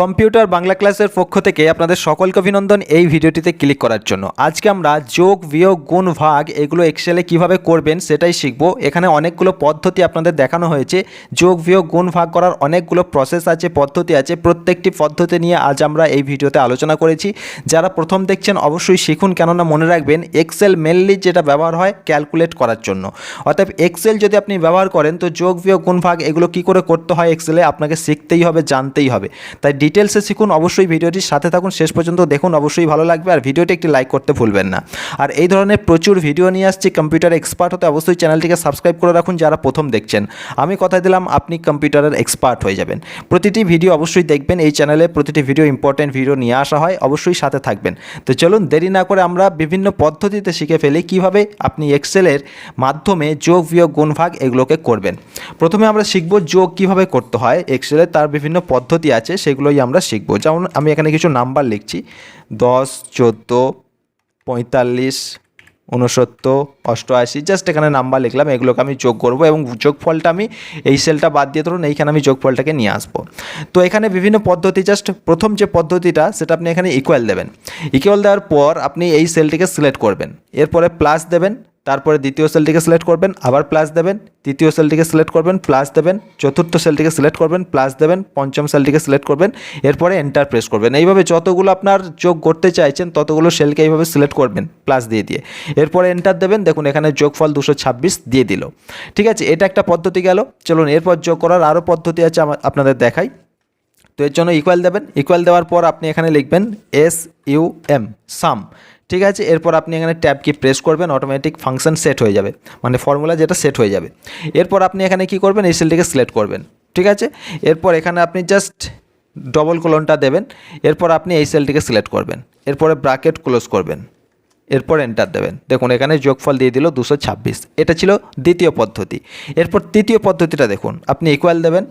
Computer Bangla ক্লাসের পক্ষ থেকে আপনাদের সকলকে অভিনন্দন এই ভিডিওটিতে ক্লিক করার জন্য। আজকে আমরা যোগ, বিয়োগ, গুণ, ভাগ এগুলো এক্সেলে কীভাবে করবেন সেটাই শিখব। এখানে অনেকগুলো পদ্ধতি আপনাদের দেখানো হয়েছে। যোগ, বিয়োগ, গুণ, ভাগ করার অনেকগুলো প্রসেস আছে, পদ্ধতি আছে। প্রত্যেকটি পদ্ধতি নিয়ে আজ আমরা এই ভিডিওতে আলোচনা করেছি। যারা প্রথম দেখছেন অবশ্যই শিখুন, কেননা মনে রাখবেন এক্সেল মেনলি যেটা ব্যবহার হয় ক্যালকুলেট করার জন্য। অর্থাৎ এক্সেল যদি আপনি ব্যবহার করেন, তো যোগ, বিয়োগ, গুণ, ভাগ এগুলো কি করে করতে হয় এক্সেলে আপনাকে শিখতেই হবে, জানতেই হবে। তাই ডিটেলসে শিখুন, অবশ্যই ভিডিওটির সাথে থাকুন, শেষ পর্যন্ত দেখুন, অবশ্যই ভালো লাগবে, আর ভিডিওটি একটি লাইক করতে ভুলবেন না। আর এই ধরনের প্রচুর ভিডিও নিয়ে আসছি কম্পিউটার এক্সপার্ট হতে অবশ্যই চ্যানেলটিকে সাবস্ক্রাইব করে রাখুন যারা প্রথম দেখছেন। আমি কথা দিলাম, আপনি কম্পিউটারের এক্সপার্ট হয়ে যাবেন। প্রতিটি ভিডিও অবশ্যই দেখবেন, এই চ্যানেলে প্রতিটি ভিডিও ইম্পর্টেন্ট ভিডিও নিয়ে আসা হয়, অবশ্যই সাথে থাকবেন। তো চলুন, দেরি না করে আমরা বিভিন্ন পদ্ধতিতে শিখে ফেলি, কীভাবে আপনি এক্সেলের মাধ্যমে যোগ, বিয়োগ, গুণ, ভাগ এগুলোকে করবেন। প্রথমে আমরা শিখব যোগ কীভাবে করতে হয় এক্সেলে তার বিভিন্ন পদ্ধতি আছে সেগুলোই আমরা শিখব। যেমন আমি এখানে কিছু নাম্বার লিখছি। দশ, চোদ্দ, পঁয়তাল্লিশ উনসত্তর অষ্টআশি জাস্ট এখানে নাম্বার লিখলাম, এগুলোকে আমি যোগ করব এবং যোগফলটা আমি এই সেলটা বাদ দিয়ে ধরুন এইখানে আমি যোগফলটাকে নিয়ে আসব। তো এখানে বিভিন্ন পদ্ধতি জাস্ট প্রথম যে পদ্ধতিটা, সেটা আপনি এখানে ইকুয়াল দেবেন। ইকুয়াল দেওয়ার পর আপনি এই সেলটিকে সিলেক্ট করবেন। এরপরে প্লাস দেবেন তারপরে দ্বিতীয় সেলটিকে সিলেক্ট করবেন, আবার প্লাস দেবেন, তৃতীয় সেলটিকে সিলেক্ট করবেন প্লাস দেবেন, চতুর্থ সেলটিকে সিলেক্ট করবেন প্লাস দেবেন, পঞ্চম সেলটিকে সিলেক্ট করবেন, এরপরে এন্টার প্রেস করবেন। এইভাবে যতগুলো আপনার যোগ করতে চাইছেন, ততগুলো সেলকে এইভাবে সিলেক্ট করবেন প্লাস দিয়ে দিয়ে। এরপরে এন্টার দেবেন, দেখুন এখানে যোগফল দুশো ছাব্বিশ দিয়ে দিল। ঠিক আছে, এটা একটা পদ্ধতি গেল। চলুন, এরপর যোগ করার আরও পদ্ধতি আছে আপনাদের দেখাই। তো এর জন্য ইকুয়াল দেবেন। ইকুয়াল দেওয়ার পর আপনি এখানে লিখবেন এস ইউ এম সাম ঠিক আছে? এরপর আপনি এখানে ট্যাব কি প্রেস করবেন অটোমেটিক ফাংশন সেট হয়ে যাবে। মানে ফর্মুলা যেটা সেট হয়ে যাবে। এরপর আপনি এখানে কি করবেন? এই সেলটিকে সিলেক্ট করবেন। ঠিক আছে? এরপর এখানে আপনি জাস্ট ডবল কোলনটা দেবেন। এরপর আপনি এই সেলটিকে সিলেক্ট করবেন। এরপরে ব্রাকেট ক্লোজ করবেন। এরপর এন্টার দেবেন। দেখুন, এখানে যোগফল দিয়ে দিল দুশো ছাব্বিশ। এটা ছিল দ্বিতীয় পদ্ধতি। এরপর তৃতীয় পদ্ধতিটা দেখুন, আপনি ইকুয়াল দেবেন।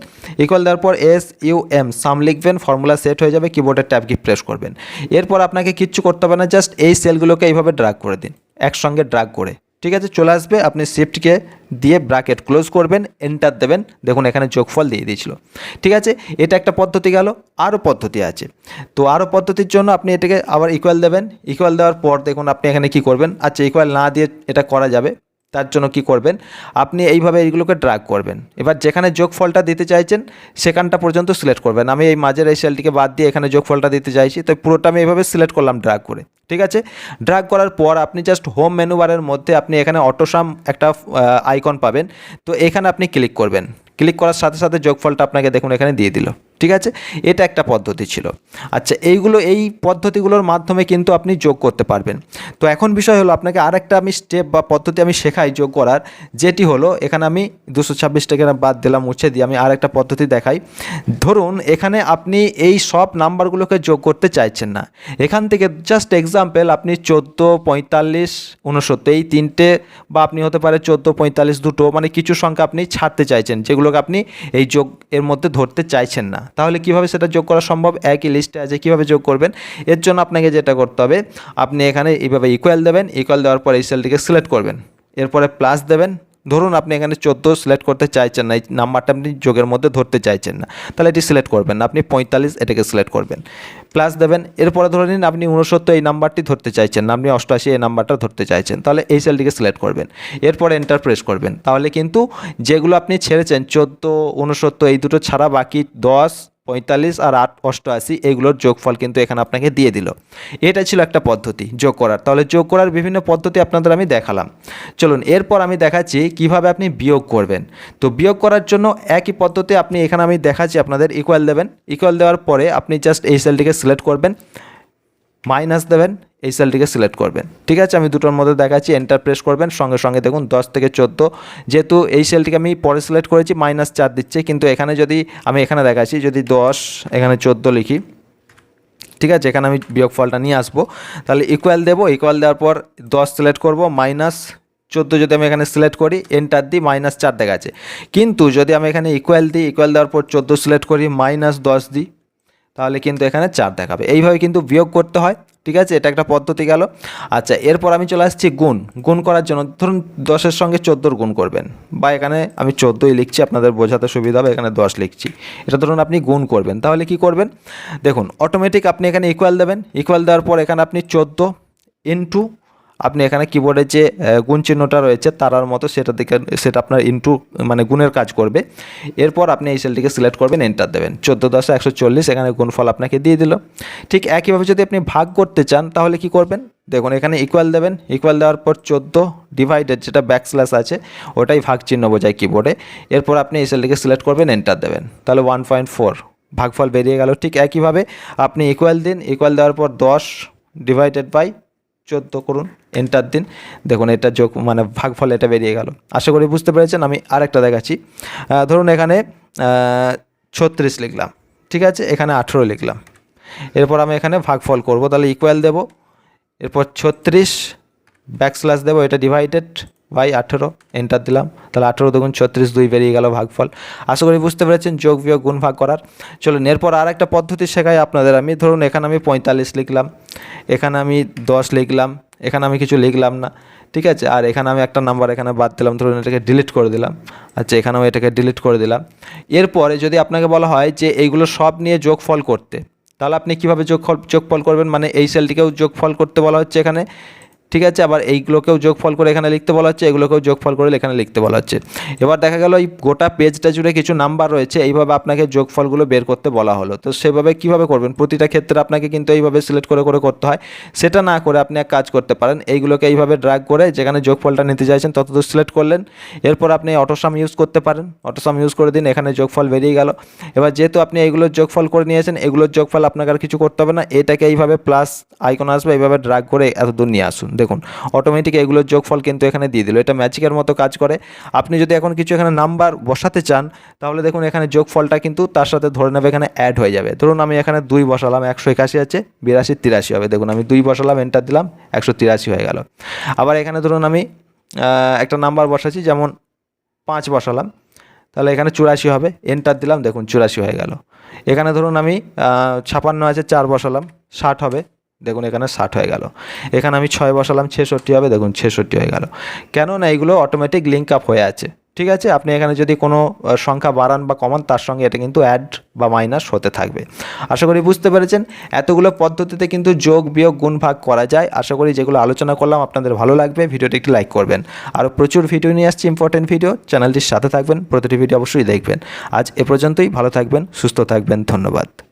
ইকুয়াল দেওয়ার পর এস ইউ এম সাম লিখবেন ফর্মুলা সেট হয়ে যাবে কিবোর্ডের ট্যাব কি প্রেস করবেন। এরপর আপনাকে কিচ্ছু করতে হবে না জাস্ট এই সেলগুলোকে এইভাবে ড্রাগ করে দিন, একসঙ্গে ড্রাগ করে। ঠিক আছে, চলে আসবে। আপনি শিফটকে দিয়ে ব্র্যাকেট ক্লোজ করবেন এন্টার দেবেন। দেখুন, এখানে যোগফল দিয়ে দিয়েছিল। ঠিক আছে, এটা একটা পদ্ধতি গেল আরও পদ্ধতি আছে। তো আরও পদ্ধতির জন্য আপনি এটাকে আবার ইকুয়াল দেবেন। ইকুয়াল দেওয়ার পর দেখুন, আপনি এখানে কি করবেন? আচ্ছা ইকুয়াল না দিয়ে এটা করা যাবে। তার জন্য কি করবেন? আপনি এইভাবে এইগুলোকে ড্রাগ করবেন। এবার যেখানে যোগফলটা দিতে চাইছেন, সেখানটা পর্যন্ত সিলেক্ট করবেন। আমি এই মাঝের এই সেলটিকে বাদ দিয়ে এখানে যোগফলটা দিতে চাইছি, তো পুরোটা আমি এইভাবে সিলেক্ট করলাম ড্রাগ করে। ঠিক আছে? ড্রাগ করার পর আপনি জাস্ট হোম মেনুবারের মধ্যে আপনি এখানে অটোসাম একটা আইকন পাবেন। তো এখানে আপনি ক্লিক করবেন। ক্লিক করার সাথে সাথে যোগফলটা আপনাকে দেখুন এখানে দিয়ে দিল। ঠিক আছে? এটা একটা পদ্ধতি ছিল। আচ্ছা এইগুলো, এই পদ্ধতিগুলোর মাধ্যমে কিন্তু আপনি যোগ করতে পারবেন। তো এখন বিষয় হলো আপনাকে আর একটা আমি স্টেপ বা পদ্ধতি আমি শেখাই যোগ করার, যেটি হলো, এখানে আমি দুশো ছাব্বিশটাকে বাদ দিলাম, মুছে দিয়ে আমি আর একটা পদ্ধতি দেখাই। ধরুন, এখানে আপনি এই সব নাম্বারগুলোকে যোগ করতে চাইছেন না। এখান থেকে জাস্ট এক্সাম্পল আপনি চোদ্দ, পঁয়তাল্লিশ উনসত্তর এই তিনটে বা আপনি হতে পারে চোদ্দ, পঁয়তাল্লিশ দুটো মানে কিছু সংখ্যা আপনি ছাড়তে চাইছেন যেগুলোকে আপনি এই যোগ এর মধ্যে ধরতে চাইছেন না। তাহলে কীভাবে সেটা যোগ করা সম্ভব? একই লিস্টে আছে, কীভাবে যোগ করবেন? এর জন্য আপনাকে যেটা করতে হবে, আপনি এখানে এইভাবে ইকুয়াল দেবেন ইকুয়াল দেওয়ার পর এই সেলটিকে সিলেক্ট করবেন। এরপরে প্লাস দেবেন ধরুন আপনি এখানে চোদ্দ সিলেক্ট করতে চাইছেন না, এই নাম্বারটা আপনি যোগের মধ্যে ধরতে চাইছেন না, তাহলে এটি সিলেক্ট করবেন না, আপনি পঁয়তাল্লিশ এটাকে সিলেক্ট করবেন। প্লাস দেবেন, এরপরে ধরে নিন আপনি উনসত্তর এই নাম্বারটি ধরতে চাইছেন না, আপনি অষ্টআশি এই নাম্বারটা ধরতে চাইছেন, তাহলে এই সেলটিকে সিলেক্ট করবেন। এরপর এন্টার প্রেস করবেন, তাহলে কিন্তু যেগুলো আপনি ছেড়েছেন, চোদ্দ উনসত্তর এই দুটো ছাড়া বাকি দশ পঁয়তাল্লিশ আর আট অষ্টআশি এগুলোর যোগফল কিন্তু এখানে আপনাকে দিয়ে দিল। এটা ছিল একটা পদ্ধতি, যোগ করার। তাহলে যোগ করার বিভিন্ন পদ্ধতি আপনাদের আমি দেখালাম। চলুন, এরপর আমি দেখাচ্ছি কীভাবে আপনি বিয়োগ করবেন। তো বিয়োগ করার জন্য একই পদ্ধতি আপনি এখানে আমি দেখাচ্ছি আপনাদের ইকুয়াল দেবেন। ইকুয়াল দেওয়ার পরে আপনি জাস্ট এই সেলটিকে সিলেক্ট করবেন। মাইনাস দেবেন, এই সেলটিকে সিলেক্ট করবেন। ঠিক আছে? আমি দুটোর মধ্যে দেখাচ্ছি এন্টার প্রেস করবেন। সঙ্গে সঙ্গে দেখুন, দশ থেকে চোদ্দ। যেহেতু এই সেলটিকে আমি পরে সিলেক্ট করেছি মাইনাস চার দিচ্ছে। কিন্তু এখানে যদি, আমি এখানে দেখাচ্ছি, যদি দশ, এখানে চোদ্দ লিখি, ঠিক আছে? এখানে আমি বিয়োগ ফলটা নিয়ে আসব। তাহলে ইকুয়াল দেবো। ইকুয়াল দেওয়ার পর দশ সিলেক্ট করব মাইনাস চোদ্দ যদি আমি এখানে সিলেক্ট করি এন্টার দিই মাইনাস চার দেখাচ্ছে। কিন্তু যদি আমি এখানে ইকুয়াল দিই ইকুয়াল দেওয়ার পর চোদ্দ সিলেক্ট করি মাইনাস দশ দিই তাহলে কিন্তু এখানে চার দেখাবে। এইভাবে কিন্তু বিয়োগ করতে হয়, ঠিক আছে? এটা একটা পদ্ধতি গেল। আচ্ছা এরপর আমি চলে আসছি গুণ। গুণ করার জন্য ধরুন দশের সঙ্গে চোদ্দোর গুণ করবেন। বা এখানে আমি চোদ্দোই লিখছি, আপনাদের বোঝাতে সুবিধা হবে, এখানে দশ লিখছি। এটা ধরুন আপনি গুণ করবেন। তাহলে কি করবেন? দেখুন অটোমেটিক আপনি এখানে ইকুয়াল দেবেন। ইকুয়াল দেওয়ার পর এখানে আপনি চোদ্দ ইন্টু আপনি এখানে কিবোর্ডে যে গুণ চিহ্নটা রয়েছে, তারার মতো সেটা দিকে, সেটা আপনার ইন্টু মানে গুণের কাজ করবে। এরপর আপনি এই সেলটিকে সিলেক্ট করবেন এন্টার দেবেন। চোদ্দ দশে একশো চল্লিশ, এখানে গুণফল আপনাকে দিয়ে দিল। ঠিক একইভাবে যদি আপনি ভাগ করতে চান, তাহলে কি করবেন? দেখুন, এখানে ইকুয়াল দেবেন। ইকুয়াল দেওয়ার পর চোদ্দ ডিভাইডেড যেটা ব্যাক স্ল্যাশ আছে, ওটাই ভাগ চিহ্ন বোঝায় কিবোর্ডে এরপর আপনি এই সেলটিকে সিলেক্ট করবেন এন্টার দেবেন। তাহলে ওয়ান পয়েন্ট ফোর ভাগফল বেরিয়ে গেল। ঠিক একইভাবে আপনি ইকুয়াল দিন। ইকুয়াল দেওয়ার পর দশ ডিভাইডেড বাই চোদ্দ করুন এন্টার দিন। দেখুন এটা যোগ মানে ভাগফল এটা বেরিয়ে গেল। আশা করি বুঝতে পেরেছেন, আমি আরেকটা দেখাচ্ছি। ধরুন এখানে ছত্রিশ লিখলাম, ঠিক আছে? এখানে আঠেরো লিখলাম। এরপর আমি এখানে ভাগফল করব, তাহলে ইকুয়াল দেব। এরপর ছত্রিশ ব্যাক স্ল্যাশ দেবো, এটা ডিভাইডেড বাই আঠেরো এন্টার দিলাম। তাহলে আঠেরো দেখুন ছত্রিশ দুই বেরিয়ে গেল ভাগফল। আশা করি বুঝতে পেরেছেন, যোগ, বিয়োগ, গুণ, ভাগ করার। চলুন, এরপর আর একটা পদ্ধতি শেখাই আপনাদের আমি। ধরুন, এখানে আমি পঁয়তাল্লিশ লিখলাম, এখানে আমি দশ লিখলাম, এখানে আমি কিছু লিখলাম না, ঠিক আছে? আর এখানে আমি একটা নাম্বার এখানে বাদ দিলাম, ধরুন, এটাকে ডিলিট করে দিলাম। আচ্ছা এখানেও এটাকে ডিলিট করে দিলাম। এরপরে যদি আপনাকে বলা হয় যে এইগুলো সব নিয়ে যোগফল করতে, তাহলে আপনি কীভাবে যোগফল যোগফল করবেন? মানে এই সেলটিকেও যোগফল করতে বলা হচ্ছে এখানে। ঠিক আছে, আবার এইগুলোকেও যোগফল করে এখানে লিখতে বলা হচ্ছে, এগুলোকেও যোগফল করে এখানে লিখতে বলা হচ্ছে। এবার দেখা গেল এই গোটা পেজটা জুড়ে কিছু নাম্বার রয়েছে, এইভাবে আপনাকে যোগফলগুলো বের করতে বলা হলো। তো সেভাবে কীভাবে করবেন? প্রতিটা ক্ষেত্রে আপনাকে কিন্তু এইভাবে সিলেক্ট করে করে করতে হয়। সেটা না করে আপনি এক কাজ করতে পারেন, এইগুলোকে এইভাবে ড্রাগ করে যেখানে যোগফলটা নিতে চাইছেন ততদূর সিলেক্ট করলেন। এরপর আপনি অটোসাম ইউজ করতে পারেন। অটোসাম ইউজ করে দিন, এখানে যোগফল বেরিয়ে গেল। এবার যেহেতু আপনি এইগুলোর যোগফল করে নিয়েছেন, এগুলোর যোগফল আপনাকে আর কিছু করতে হবে না। এটাকে এইভাবে প্লাস আইকন আসবে, এইভাবে ড্রাগ করে এত দূর নিয়ে আসুন। দেখুন অটোমেটিক এগুলোর যোগফল কিন্তু এখানে দিয়ে দিল। এটা ম্যাজিকের মতো কাজ করে। আপনি যদি এখন কিছু এখানে নাম্বার বসাতে চান, তাহলে দেখুন এখানে যোগফলটা কিন্তু তার সাথে ধরে নেবে, এখানে অ্যাড হয়ে যাবে। ধরুন আমি এখানে দুই বসালাম, একশো একাশি আছে, বিরাশি, তিরাশি হবে। দেখুন, আমি দুই বসালাম এন্টার দিলাম, একশো তিরাশি হয়ে গেল। আবার এখানে ধরুন আমি একটা নাম্বার বসাচ্ছি, যেমন পাঁচ বসালাম, তাহলে এখানে চুরাশি হবে এন্টার দিলাম, দেখুন চুরাশি হয়ে গেল। এখানে ধরুন আমি ছাপান্ন আছে, চার বসালাম, ষাট হবে। দেখুন এখানে ষাট হয়ে গেল। এখানে আমি ছয় বসালাম, ছেষট্টি হবে, দেখুন ছেষট্টি হয়ে গেল। কেন না এইগুলো অটোমেটিক লিঙ্ক আপ হয়ে আছে। ঠিক আছে? আপনি এখানে যদি কোনো সংখ্যা বাড়ান বা কমান, তার সঙ্গে এটা কিন্তু অ্যাড বা মাইনাস হতে থাকবে। আশা করি বুঝতে পেরেছেন? এতগুলো পদ্ধতিতে কিন্তু যোগ, বিয়োগ, গুণ, ভাগ করা যায়। আশা করি যেগুলো আলোচনা করলাম আপনাদের ভালো লাগবে। ভিডিওটি একটি লাইক করবেন। আরও প্রচুর ভিডিও নিয়ে আসছি ইম্পর্টেন্ট ভিডিও চ্যানেলটির সাথে থাকবেন, প্রতিটি ভিডিও অবশ্যই দেখবেন। আজ এ পর্যন্তই। ভালো থাকবেন, সুস্থ থাকবেন। ধন্যবাদ।